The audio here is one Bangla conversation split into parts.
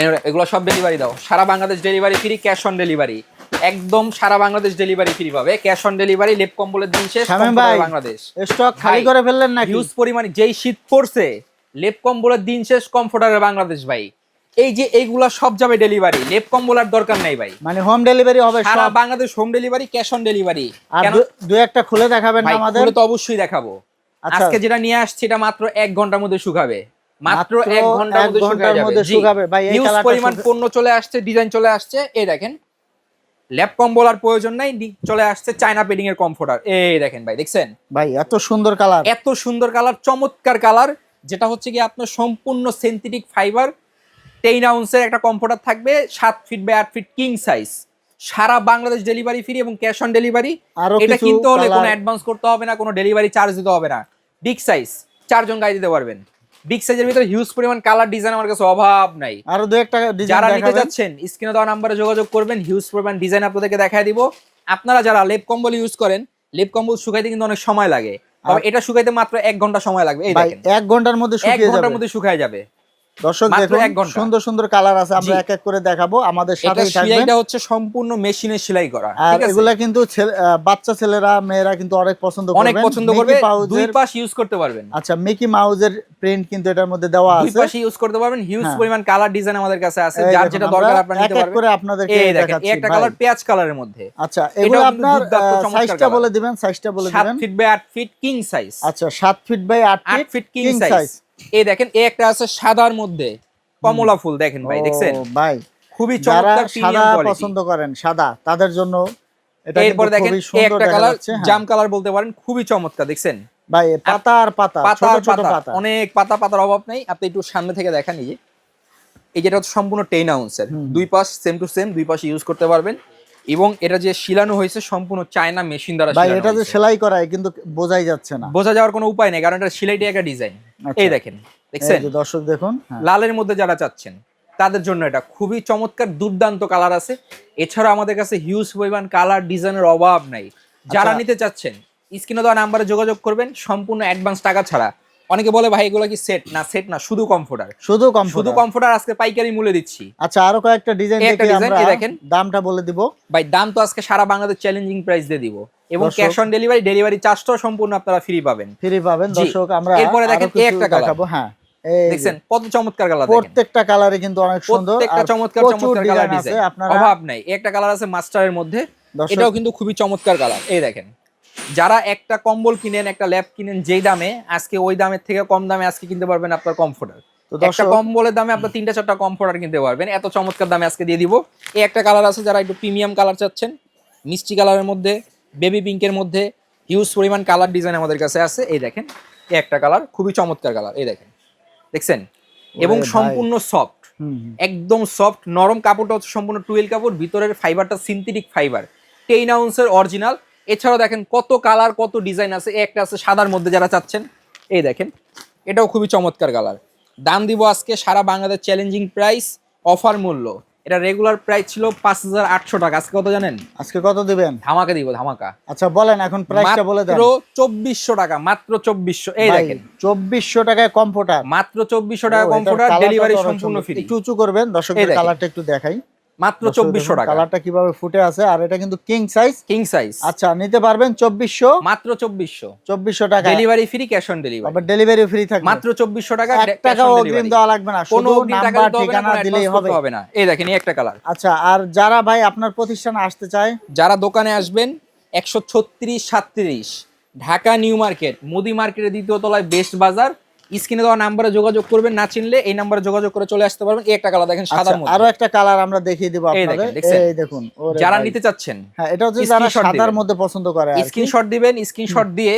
এগুলো সব ডেলিভারি দাও। সারা Bangladesh delivery free cash on delivery একদম সারা বাংলাদেশ ডেলিভারি ফ্রি পাবে। ক্যাশ অন ডেলিভারি লেপ কম্বলের দিন শেষ কম্বলের বাংলাদেশ। স্টক খালি করে ফেললেন নাকি? হিউজ পরিমাণে যেই শীত পড়ছে লেপ কম্বলের দিন শেষ কমফোর্টারের বাংলাদেশ ভাই। এই যে এইগুলা সব যাবে ডেলিভারি লেপ কম্বল আর দরকার নাই ভাই। মানে হোম ডেলিভারি হবে সারা Bangladesh home delivery cash on delivery আর দু- দু একটা খুলে দেখাবেন না আমাদের? খুলে তো অবশ্যই দেখাবো। আচ্ছা। আজকে যেটা নিয়ে আসছি এটা মাত্র এক ঘণ্টার মধ্যে শুকাবে। মাত্র এক ঘণ্টার মধ্যে শুকাবে। ভাই, এই পরিমাণ পণ্য চলে আসছে ডিজাইন চলে আসছে এই দেখেন। ল্যাপ কম্বল আর প্রয়োজন নাই চলে আসছে চায়না পেডিং এর কমফোর্টার এই দেখেন ভাই দেখছেন? ভাই এত সুন্দর কালার। এত সুন্দর কালার চমৎকার কালার যেটা হচ্ছে কি আপনার সম্পূর্ণ সিনথেটিক ফাইবার টেন আউন্সের একটা কমফোর্টার থাকবে সাত ফিট বাই আট ফিট কিং সাইজ সারা বাংলাদেশ ডেলিভারি ফ্রি এবং ক্যাশ অন ডেলিভারি এটা কিনতে হলে কোনো অ্যাডভান্স করতে হবে না কোনো ডেলিভারি চার্জ দিতে হবে না। বিগ সাইজ চারজন গাড়ি দিতে পারবেন। বিগ সাইজের ভিতরে হিউজ পরিমাণ কালার ডিজাইন আমার কাছে অভাব নাই। আরও দু একটা ডিজাইন যারা নিতে যাচ্ছেন স্ক্রিনে দেওয়া নাম্বারে যোগাযোগ করবেন হিউজ পরিমাণ ডিজাইন আপনাদেরকে দেখায় দিব। আপনারা যারা লেপ কম্বল ইউজ করেন লেপ কম্বল শুকাইতে কিন্তু অনেক সময় লাগে। তবে এটা শুকাইতে মাত্র এক ঘণ্টা সময় লাগবে এই দেখেন। এক ঘণ্টার মধ্যে এক ঘণ্টার মধ্যে শুকায় যাবে। দর্শক দেখুন সুন্দর সুন্দর কালার আছে আমরা এক এক করে দেখাবো। আমাদের থাকবেন। হচ্ছে সম্পূর্ণ মেশিনে সেলাই করা আর এগুলা কিন্তু বাচ্চা ছেলেরা মেয়েরা কিন্তু অনেক পছন্দ অনেক পছন্দ করবে দুই পাশ ইউজ করতে পারবেন। আচ্ছা মিকি মাউজের প্রিন্ট কিন্তু এটার মধ্যে দেওয়া দুই আছে। ইউজ করতে পারবেন হিউজ হ্যাঁ। পরিমাণ কালার ডিজাইন আমাদের কাছে আছে যার যেটা দরকার আপনারা এক নিতে এক পারবেন। করে আপনাদেরকে দেখাচ্ছি একটা কালার পেঁয়াজ কালারের মধ্যে। আচ্ছা এগুলো আপনার সাইজটা বলে দিবেন সাইজটা বলে দিবেন। ফিট বাই আট ফিট কিং সাইজ আচ্ছা সাত ফিট বাই আট আট ফিট ফিট কিং সাইজ। এই দেখেন এই একটা আছে সাদার মধ্যে কমলা ফুল দেখেন ভাই দেখছেন? ভাই খুবই চমৎকার সাদা পছন্দ করেন সাদা তাদের জন্য এটা এরপর দেখেন এই একটা কালার হ্যাঁ। জাম কালার বলতে পারেন খুবই চমৎকার দেখছেন? ভাই এ পাতা আর পাতা ছোট ছোট পাতা অনেক পাতা পাতার অভাব নেই আপনি একটু সামনে থেকে দেখান এই এই যেটা হচ্ছে সম্পূর্ণ টেন আউন্সের দুই পাশ সেম টু সেম দুই পাশে ইউজ করতে পারবেন। এবং এটা যে শিলানো হয়েছে সম্পূর্ণ চায়না মেশিন দ্বারা ভাই এটা যে সেলাই করা কিন্তু বোঝাই যাচ্ছে না। বোঝা যাওয়ার কোনো উপায় নেই কারণ এটা সেলাইটাই একটা ডিজাইন। এই দেখেন দেখছেন? দর্শক দেখুন হ্যাঁ। লালের মধ্যে যারা চাচ্ছেন তাদের জন্য এটা খুবই চমৎকার দুর্দান্ত কালার আছে। এছাড়া আমাদের কাছে হিউজ পরিমাণ কালার ডিজাইনের অভাব নাই। যারা আচ্ছা। নিতে চাচ্ছেন স্ক্রিনে দেওয়া নাম্বারে যোগাযোগ করবেন সম্পূর্ণ অ্যাডভান্স টাকা ছাড়া। অনেকে বলে ভাই এগুলো কি সেট না সেট না শুধু কমফোর্টার শুধু কম শুধু কমফোর্টার আজকে পাইকারি মূল্যে দিচ্ছি। আচ্ছা আরও কয়েকটা ডিজাইন দেখি আমরা। দেখেন। দামটা বলে দিব। ভাই দাম তো আজকে সারা বাংলাদেশ চ্যালেঞ্জিং প্রাইস দিয়ে দিব। এবং ক্যাশ অন ডেলিভারি ডেলিভারি চার্জটাও সম্পূর্ণ আপনারা ফ্রি পাবেন। ফ্রি পাবেন দর্শক আমরা এরপরে দেখেন এই একটা। দেখাবো। হ্যাঁ দেখছেন কত চমৎকার কালার দেখেন। প্রত্যেকটা কালারে কিন্তু অনেক সুন্দর প্রত্যেকটা চমৎকার চমৎকার কালার ডিজাইন আছে আপনারা অভাব নাই। এই একটা কালার আছে মাস্টারের মধ্যে। এটাও কিন্তু খুবই চমৎকার কালার এই দেখেন যারা একটা কম্বল কিনেন একটা ল্যাপ কিনেন যেই দামে আজকে ওই দামের থেকে কম দামে আজকে কিনতে পারবেন আপনার কমফোর্টার তো একটা কম্বলের দামে আপনার তিনটা চারটা কমফোর্টার কিনতে পারবেন। এত চমৎকার দামে আজকে দিয়ে দিব। এই একটা কালার আছে যারা একটু প্রিমিয়াম কালার চাচ্ছেন মিষ্টি কালারের মধ্যে। বেবি পিঙ্কের মধ্যে হিউজ পরিমাণ কালার ডিজাইন আমাদের কাছে আছে। এই দেখেন এই একটা কালার খুবই চমৎকার কালার এই দেখেন। দেখছেন? এবং সম্পূর্ণ সফট। একদম সফট নরম কাপড়টা হচ্ছে সম্পূর্ণ টুয়েল কাপড় ভিতরের ফাইবারটা সিনথেটিক ফাইবার টেন আউন্সের অরিজিনাল এছাড়াও দেখেন কত কালার কত ডিজাইন আছে। একটা আছে সাদার মধ্যে যারা চাচ্ছেন এই দেখেন। এটাও খুবই চমৎকার কালার দাম দিব আজকে সারা বাংলাদেশ চ্যালেঞ্জিং প্রাইস অফার মূল্য। এটা রেগুলার প্রাইস ছিল পাঁচ হাজার আটশো টাকা। আজকে কত জানেন? আজকে কত দিবেন? ধামাকা দিব ধামাকা। আচ্ছা বলেন এখন প্রাইসটা বলে দেন। চব্বিশশো টাকা মাত্র চব্বিশশো। এই দেখেন। 2400 টাকায় কমফোর্টার মাত্র চব্বিশশো টাকা কমফোর্টার ডেলিভারি সম্পূর্ণ ফ্রি একটু উঁচু করবেন দর্শকের দেখেন। কালারটা একটু দেখাই। মাত্র চব্বিশশো টাকা। কালারটা কীভাবে ফুটে আছে আর এটা কিন্তু কিং সাইজ কিং সাইজ আচ্ছা নিতে পারবেন 2400 মাত্র চব্বিশশো। 2400 টাকা delivery free cash on delivery আবার ডেলিভারি ফ্রি থাকবে। মাত্র চব্বিশশো টাকা এক টাকাও অগ্রিম দেওয়া লাগবে না কোনো টাকা নাম্বার ঠিকানা কোনো দিলেই হবে। হবে না। এই দেখেন একটা কালার আচ্ছা আর যারা ভাই আপনার প্রতিষ্ঠানে আসতে চায়? যারা দোকানে আসবেন একশো ছত্রিশ সাতত্রিশ ঢাকা নিউ মার্কেট মুদি মার্কেটের দ্বিতীয় তলায় বেস্ট বাজার স্ক্রিনে দেওয়া নাম্বারে যোগাযোগ করবেন না চিনলে এই নাম্বারে যোগাযোগ করে চলে আসতে পারবেন। এই একটা কালার দেখেন আচ্ছা সাদার মধ্যে। আরও একটা কালার আমরা দেখিয়ে দিব আপনাদের। এই দেখুন যারা। নিতে চাচ্ছেন হ্যাঁ এটা হচ্ছে যারা সাদার মধ্যে পছন্দ করে স্ক্রিনশট দিবেন স্ক্রিনশট দিয়ে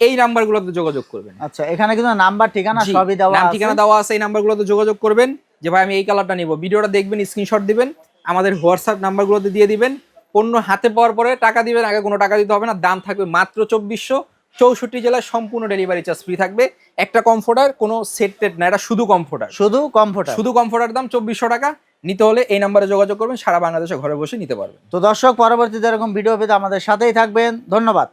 এই নাম্বারগুলোতে যোগাযোগ করবেন। আচ্ছা এখানে কিন্তু নাম্বার ঠিকানা সবই দেওয়া নাম আছে। ঠিকানা দেওয়া আছে এই নাম্বারগুলোতে যোগাযোগ করবেন। যে ভাই আমি এই কালারটা নিব। ভিডিওটা দেখবেন স্ক্রিনশট দিবেন। আমাদের হোয়াটসঅ্যাপ নাম্বারগুলোতে দিয়ে দিবেন। পণ্য হাতে পাওয়ার পরে টাকা দিবেন আগে কোনো টাকা দিতে হবে না। দাম থাকবে মাত্র চব্বিশশো। চৌষট্টি জেলায় সম্পূর্ণ ডেলিভারি চার্জ ফ্রি থাকবে। একটা কমফোর্টার কোনো সেট টেট না এটা শুধু কমফোর্টার শুধু কমফোর্টার শুধু কমফোর্টার দাম চব্বিশশো টাকা। নিতে হলে এই নাম্বারে যোগাযোগ করবেন সারা বাংলাদেশে ঘরে বসে নিতে পারবেন। তো দর্শক পরবর্তীতে এরকম ভিডিও পেতে আমাদের সাথেই থাকবেন। ধন্যবাদ।